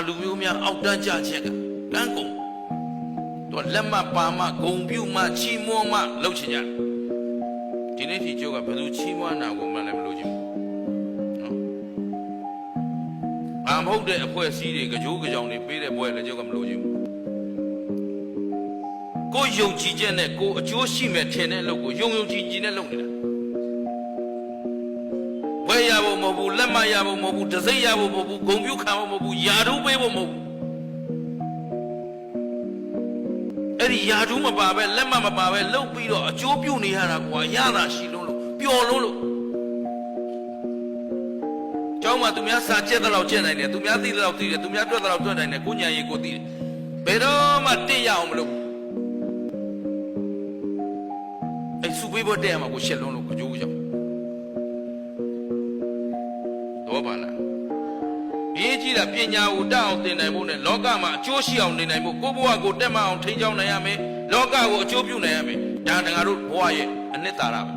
လူမျိုးများအောက်တန်းကြချက်ကကန်းကုန်တော့လက်မပါမဂုံပြုတ်မချီးမွမ်းမလှုပ်ချင်ကြတယ်ဒီနေ့ဒီကျုပ်ကဘယ်သူချီးမွမ်းတာကိုမှလည်းမလို့ချင်ဘူးနော်အာမဟုတ်တဲ့အဖွဲစည်းတွေကြိုးကြောင်တွေပေးတဲ့ဘွဲလည်းကျုပ်ကမလို့ချင်ဘူးကိုယုံကြည်ချက်နဲ့ကိုအကျိုးရှိမဲ့ထင်တဲ့အလုပ်ကိုယုံယုံကြည်ကြည်နဲ့လုပ်နေတာ မဟုတ်ဘူးလက်မရဖို့မဟုတ်ဘူးတစိမ့်ရဖို့မဟုတ်ဘူးဂုံပြုတ်ခံဖို့မဟုတ်ဘူးယာတို့ပေးဖို့မဟုတ်ဘူးအဲ့ဒီယာတူးမပါပဲလက်မမပါပဲလှုပ်ပြီးတော့အကျိုးပြုနေရတာကွာရတာရှိလုံးလို့ပျော်လုံးလို့ကျောင်းမှာသူများစာကျက်တဲ့လောက်ကျက်နိုင်တယ်သူများသိတဲ့လောက်သိတယ်သူများတွက်တဲ့လောက်တွက်နိုင်တယ်ကိုညာရီကိုသိတယ်ဘယ်တော့မှတစ်ရအောင်မလုပ်ဘူးအဲ့စုပေးဖို့တဲ့ရမှာကိုရှက်လုံးလို့ကြိုးကြောင် တော့ပါလားရေးကြည့်တာပညာကိုတတ်အောင်သင်နိုင်ဖို့နဲ့လောကမှာအကျိုးရှိအောင်နေနိုင်ဖို့ကိုယ့်ဘဝကိုတက်မအောင်ထိန်းချောင်းနိုင်ရမယ်လောကကိုအကျိုးပြုနိုင်ရမယ်ဒါတငါတို့ဘဝရဲ့အနှစ်သာရပဲ